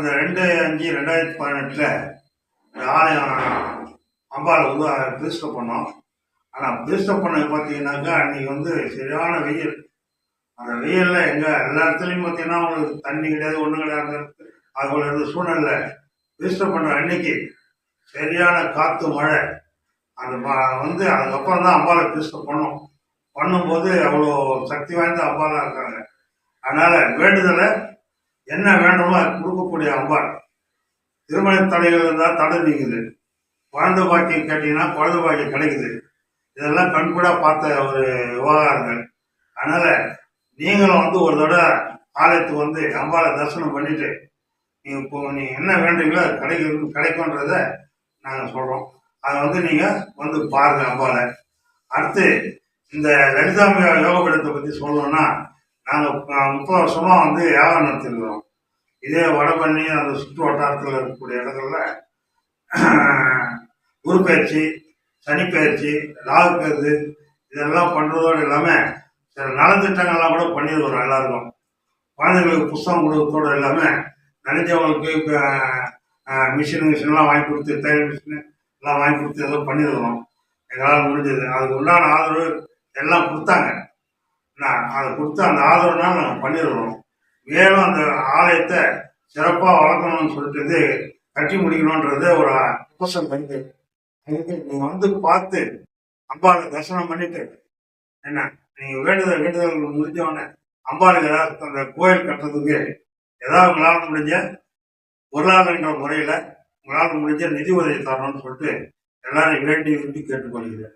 அந்த ரெண்டு அஞ்சு ரெண்டாயிரத்தி பதினெட்டில் ஆலயம் அம்பாவை உருவா பிரதிஷ்டை பண்ணோம். ஆனால் பிரதிஷ்டை பண்ணது பார்த்தீங்கன்னாக்கா அன்றைக்கி வந்து சரியான வெயில். அந்த வெயிலில் எங்கே எல்லா இடத்துலையும் பார்த்தீங்கன்னா உங்களுக்கு தண்ணி கிடையாது ஒன்றும் கிடையாது அது போல இருந்த சூழ்நிலை பிரதிஷ்டை பண்ண அன்னைக்கு சரியான காற்று மழை. அந்த ம- வந்து அதுக்கப்புறம் தான் அம்பாவை பிரதிஷ்டை பண்ணோம். பண்ணும்போது அவ்வளோ சக்தி வாய்ந்த அம்பாலாக இருக்காங்க. அதனால் வேண்டுதலை என்ன வேண்டுமோ அது கொடுக்கக்கூடிய அம்பாள். திருமண தடைகள் இருந்தால் தடை நீங்குது. குழந்தை பாக்கியம் கேட்டீங்கன்னா குழந்தை பாக்கியம் கிடைக்குது. இதெல்லாம் கண்கூடா பார்த்த ஒரு விவகாரங்கள். அதனால நீங்களும் வந்து ஒரு தடவை ஆலயத்துக்கு வந்து அம்பாளை தரிசனம் பண்ணிட்டு நீங்கள் இப்போ நீங்கள் என்ன வேண்டுங்களோ அது கிடைக்கும் கிடைக்கும்ன்றத நாங்கள் சொல்கிறோம் அதை வந்து நீங்கள் வந்து பாருங்கள் அம்பாளை. அடுத்து இந்த லலிதாம்பிகா யோக பற்றி சொல்லணும்னா நாங்கள் முப்பது வருஷமாக வந்து யாகம் நடத்திருக்கிறோம். இதே வடபண்ணி அந்த சுற்று வட்டாரத்தில் இருக்கக்கூடிய இடங்கள்ல குருப்பயிற்சி சனிப்பயிற்சி ராகுக்கிறது இதெல்லாம் பண்ணுறதோடு இல்லாமல் சில நலத்திட்டங்கள்லாம் கூட பண்ணிடுவோம் எல்லாருக்கும். குழந்தைங்களுக்கு புஸ்தகம் கொடுக்கறதோடு இல்லாமல் நினைச்சவங்களுக்கு இப்போ மிஷின் மிஷின்லாம் வாங்கி கொடுத்து தையல் மிஷின் எல்லாம் வாங்கி கொடுத்து ஏதோ பண்ணிடுவோம் எங்களால் முடிஞ்சது. அதுக்கு உண்டான ஆதரவு எல்லாம் கொடுத்தாங்க. நான் அதை கொடுத்து அந்த ஆதரவுனால நாங்கள் பண்ணிடுறோம் மேலும் அந்த ஆலயத்தை சிறப்பாக வளர்க்கணும்னு சொல்லிட்டு கட்டி முடிக்கணுன்றது ஒரு கோஷம் வந்து. அதுக்கு வந்து பார்த்து அம்பாளை தரிசனம் பண்ணிட்டு என்ன? நீங்கள் வேண்டுதல் வேண்டுதல் முடிஞ்சவொடனே அம்பாளுக்கு ஏதாவது அந்த கோயில் கட்டுறதுக்கு ஏதாவது உங்களால் முடிஞ்ச பொருளாதாரன்ற முறையில் உங்களால் முடிஞ்ச நிதி உதவி தரணும்னு சொல்லிட்டு எல்லாரும் வேண்டி விரும்பி கேட்டுக்கொள்கிறேன்.